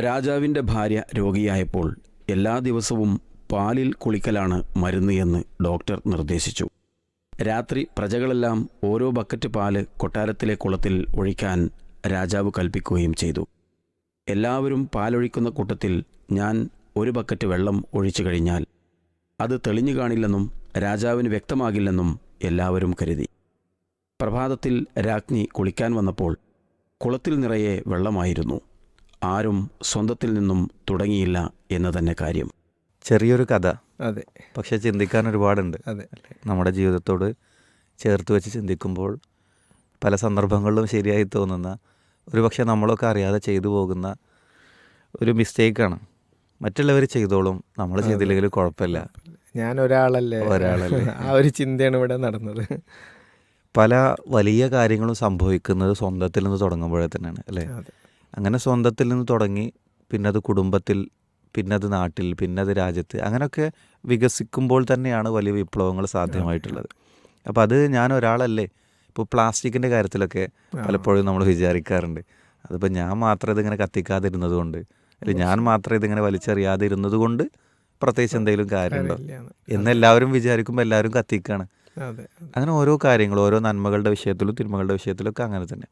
രാജാവിന്റെ ഭാര്യ രോഗിയായപ്പോൾ എല്ലാ ദിവസവും പാലിൽ കുളിക്കലാണ് മരുന്ന് എന്ന് ഡോക്ടർ നിർദ്ദേശിച്ചു. രാത്രി പ്രജകളെല്ലാം ഓരോ ബക്കറ്റ് പാൽ കൊട്ടാരത്തിലെ കുളത്തിൽ ഒഴിക്കാൻ രാജാവ് കൽപ്പിക്കുകയും ചെയ്തു. എല്ലാവരും പാലൊഴിക്കുന്ന കൂട്ടത്തിൽ ഞാൻ ഒരു ബക്കറ്റ് വെള്ളം ഒഴിച്ചു കഴിഞ്ഞാൽ അത് തെളിഞ്ഞു കാണില്ലെന്നും രാജാവിന് വ്യക്തമാകില്ലെന്നും എല്ലാവരും കരുതി. പ്രഭാതത്തിൽ രാജ്ഞി കുളിക്കാൻ വന്നപ്പോൾ കുളത്തിൽ നിറയെ വെള്ളമായിരുന്നു. ആരും സ്വന്തത്തിൽ നിന്നും തുടങ്ങിയില്ല എന്ന് തന്നെ കാര്യം. ചെറിയൊരു കഥ. അതെ. പക്ഷെ ചിന്തിക്കാൻ ഒരുപാടുണ്ട്. അതെ. നമ്മുടെ ജീവിതത്തോട് ചേർത്ത് വെച്ച് ചിന്തിക്കുമ്പോൾ പല സന്ദർഭങ്ങളിലും ശരിയായി തോന്നുന്ന ഒരു പക്ഷേ നമ്മളൊക്കെ അറിയാതെ ചെയ്തു പോകുന്ന ഒരു മിസ്റ്റേക്കാണ്. മറ്റുള്ളവർ ചെയ്തോളും നമ്മൾ ചെയ്തില്ലെങ്കിലും കുഴപ്പമില്ല. ഞാൻ ഒരാളല്ലേ ഒരാളല്ലേ. ആ ഒരു ചിന്തയാണ് ഇവിടെ നടന്നത്. പല വലിയ കാര്യങ്ങളും സംഭവിക്കുന്നത് സ്വന്തത്തിൽ നിന്ന് തുടങ്ങുമ്പോഴേ തന്നെയാണ് അല്ലേ? അതെ. അങ്ങനെ സ്വന്തത്തിൽ നിന്ന് തുടങ്ങി പിന്നെ അത് കുടുംബത്തിൽ പിന്നെ അത് നാട്ടിൽ പിന്നെ അത് രാജ്യത്ത് അങ്ങനെയൊക്കെ വികസിക്കുമ്പോൾ തന്നെയാണ് വലിയ വിപ്ലവങ്ങൾ സാധ്യമായിട്ടുള്ളത്. അപ്പോൾ അത് ഞാൻ ഒരാളല്ലേ? ഇപ്പോൾ പ്ലാസ്റ്റിക്കിന്റെ കാര്യത്തിലൊക്കെ പലപ്പോഴും നമ്മൾ വിചാരിക്കാറുണ്ട്. അതിപ്പോൾ ഞാൻ മാത്രം ഇതിങ്ങനെ കത്തിക്കാതിരുന്നത് കൊണ്ട് അല്ലെങ്കിൽ ഞാൻ മാത്രം ഇതിങ്ങനെ വലിച്ചെറിയാതിരുന്നതുകൊണ്ട് കൊണ്ട് പ്രത്യേകിച്ച് എന്തെങ്കിലും കാര്യമുണ്ടോ? എന്ന് എല്ലാവരും വിചാരിക്കുമ്പോൾ എല്ലാവരും കത്തിക്കാണ്. അങ്ങനെ ഓരോ കാര്യങ്ങൾ ഓരോ നന്മകളുടെ വിഷയത്തിലും തിന്മകളുടെ വിഷയത്തിലൊക്കെ അങ്ങനെ തന്നെ.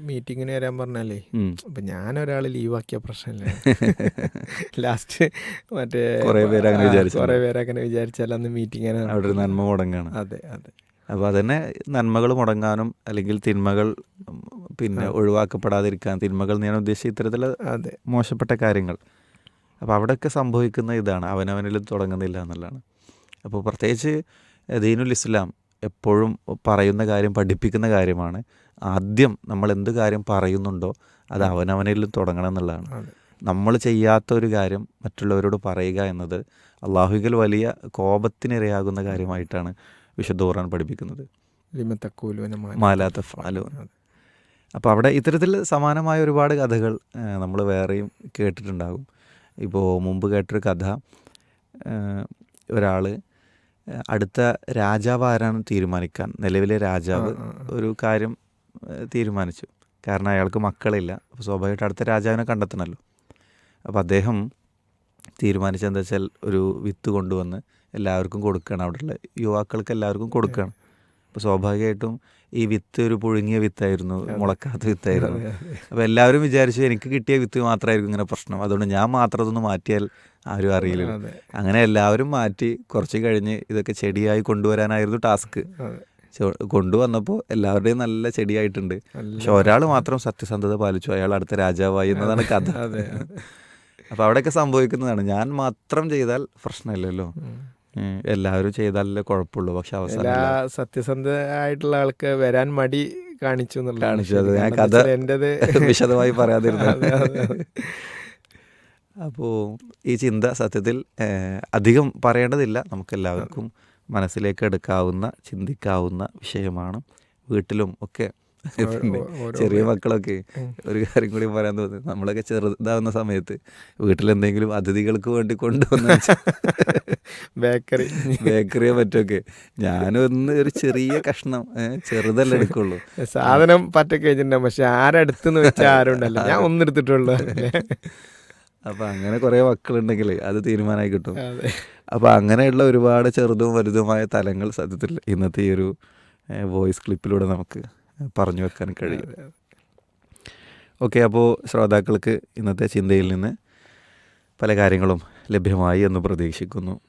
മീറ്റിങ്ങിന് വരാൻ പറഞ്ഞാലേ. അപ്പൊ ഞാൻ ഒരാൾ ലീവാക്കിയ പ്രശ്നമില്ല. ലാസ്റ്റ് മറ്റേ കുറേ പേര് അങ്ങനെ വിചാരിച്ചു. കുറേ പേര് അങ്ങനെ വിചാരിച്ചാൽ അന്ന് മീറ്റിംഗ് അവിടെ ഒരു നന്മ മുടങ്ങാണ്. അതെ അതെ. അപ്പോൾ അതന്നെ നന്മകൾ മുടങ്ങാനും അല്ലെങ്കിൽ തിന്മകൾ പിന്നെ ഒഴിവാക്കപ്പെടാതിരിക്കാൻ തിന്മകൾ ഞാൻ ഉദ്ദേശിച്ച ഇത്തരത്തിൽ അതെ. മോശപ്പെട്ട കാര്യങ്ങൾ. അപ്പോൾ അവിടെയൊക്കെ സംഭവിക്കുന്ന ഇതാണ്. അവനവനിൽ തുടങ്ങുന്നില്ല എന്നുള്ളതാണ്. അപ്പോൾ പ്രത്യേകിച്ച് ദീനുൽ ഇസ്ലാം എപ്പോഴും പറയുന്ന കാര്യം പഠിപ്പിക്കുന്ന കാര്യമാണ്. ആദ്യം നമ്മൾ എന്ത് കാര്യം പറയുന്നുണ്ടോ അത് അവനവനിൽ തുടങ്ങണം എന്നുള്ളതാണ്. നമ്മൾ ചെയ്യാത്ത ഒരു കാര്യം മറ്റുള്ളവരോട് പറയുക എന്നത് അള്ളാഹുകൾ വലിയ കോപത്തിനിരയാകുന്ന കാര്യമായിട്ടാണ് വിശുദ്ധ ഖുർആൻ പഠിപ്പിക്കുന്നത്. മാലാത്ത അപ്പോൾ അവിടെ ഇത്തരത്തിൽ സമാനമായ ഒരുപാട് കഥകൾ നമ്മൾ വേറെയും കേട്ടിട്ടുണ്ടാകും. ഇപ്പോൾ മുമ്പ് കേട്ടൊരു കഥ ഒരാൾ അടുത്ത രാജാവ് ആരാണ് തീരുമാനിക്കാൻ. നിലവിലെ രാജാവ് ഒരു കാര്യം തീരുമാനിച്ചു. കാരണം അയാൾക്ക് മക്കളില്ല. അപ്പോൾ സ്വാഭാവികമായിട്ട് അടുത്ത രാജാവിനെ കണ്ടെത്തണമല്ലോ അപ്പോൾ അദ്ദേഹം തീരുമാനിച്ചെന്താ വെച്ചാൽ ഒരു വിത്ത് കൊണ്ടുവന്ന് എല്ലാവർക്കും കൊടുക്കുകയാണ്. അവിടെയുള്ള യുവാക്കൾക്ക് എല്ലാവർക്കും കൊടുക്കുകയാണ്. അപ്പോൾ സ്വാഭാവികമായിട്ടും ഈ വിത്ത് ഒരു പുഴുങ്ങിയ വിത്തായിരുന്നു മുളക്കാത്ത വിത്തായിരുന്നു. അപ്പോൾ എല്ലാവരും വിചാരിച്ചു എനിക്ക് കിട്ടിയ വിത്ത് മാത്രമായിരിക്കും ഇങ്ങനെ പ്രശ്നം. അതുകൊണ്ട് ഞാൻ മാത്രം അതൊന്ന് മാറ്റിയാൽ ആരും അറിയില്ല അങ്ങനെ എല്ലാവരും മാറ്റി കുറച്ച് കഴിഞ്ഞ് ഇതൊക്കെ ചെടിയായി കൊണ്ടുവരാനായിരുന്നു ടാസ്ക്. കൊണ്ടുവന്നപ്പോൾ എല്ലാവരുടെയും നല്ല ചെടിയായിട്ടുണ്ട്. പക്ഷെ ഒരാൾ മാത്രം സത്യസന്ധത പാലിച്ചു അയാൾ അടുത്ത രാജാവായി എന്നതാണ് കഥ. അപ്പോൾ അവിടെയൊക്കെ സംഭവിക്കുന്നതാണ്. ഞാൻ മാത്രം ചെയ്താൽ പ്രശ്നമില്ലല്ലോ. എല്ലാവരും ചെയ്താലല്ലേ കുഴപ്പമുള്ളൂ. പക്ഷെ അവസാനം സത്യസന്ധമായിട്ടുള്ള ആൾക്ക് വരാൻ മടി കാണിച്ചു എന്നുള്ളതാണ് കാണിച്ചു. ശരി. അത് ഞാൻ കഥ എന്റേത് വിശദമായി പറയാതിരുന്നു. അതെ, അതെ, അതെ. അപ്പോൾ ഈ ചിന്ത സത്യത്തിൽ അധികം പറയേണ്ടതില്ല. നമുക്കെല്ലാവർക്കും മനസ്സിലേക്ക് എടുക്കാവുന്ന ചിന്തിക്കാവുന്ന വിഷയമാണ്. വീട്ടിലും ഒക്കെ പിന്നെ ചെറിയ മക്കളൊക്കെ ഒരു കാര്യം കൂടി പറയാൻ തോന്നി നമ്മളൊക്കെ ചെറുതാവുന്ന സമയത്ത് വീട്ടിലെന്തെങ്കിലും അതിഥികൾക്ക് വേണ്ടി കൊണ്ടുവന്ന ബേക്കറി. ബേക്കറിയോ പറ്റൊക്കെ ഞാനൊന്ന് ഒരു ചെറിയ കഷ്ണം ചെറുതല്ല എടുക്കുള്ളൂ. സാധനം പറ്റ കഴിഞ്ഞിട്ടുണ്ടാവും പക്ഷെ ആരടുത്തെന്ന് വെച്ചാൽ ആരുണ്ടല്ലോ. ഞാൻ ഒന്നെടുത്തിട്ടുള്ളൂ. അപ്പൊ അങ്ങനെ കുറെ മക്കളുണ്ടെങ്കിൽ അത് തീരുമാനമായി കിട്ടും. അപ്പൊ അങ്ങനെയുള്ള ഒരുപാട് ചെറുതും വലുതുമായ തലങ്ങൾ സത്യത്തിൽ ഇന്നത്തെ ഈ ഒരു വോയിസ് ക്ലിപ്പിലൂടെ നമുക്ക് പറഞ്ഞു വെക്കാൻ കഴിയും. ഓക്കെ അപ്പോൾ ശ്രോതാക്കൾക്ക് ഇന്നത്തെ ചിന്തയിൽ നിന്ന് പല കാര്യങ്ങളും ലഭ്യമായി എന്ന് പ്രതീക്ഷിക്കുന്നു.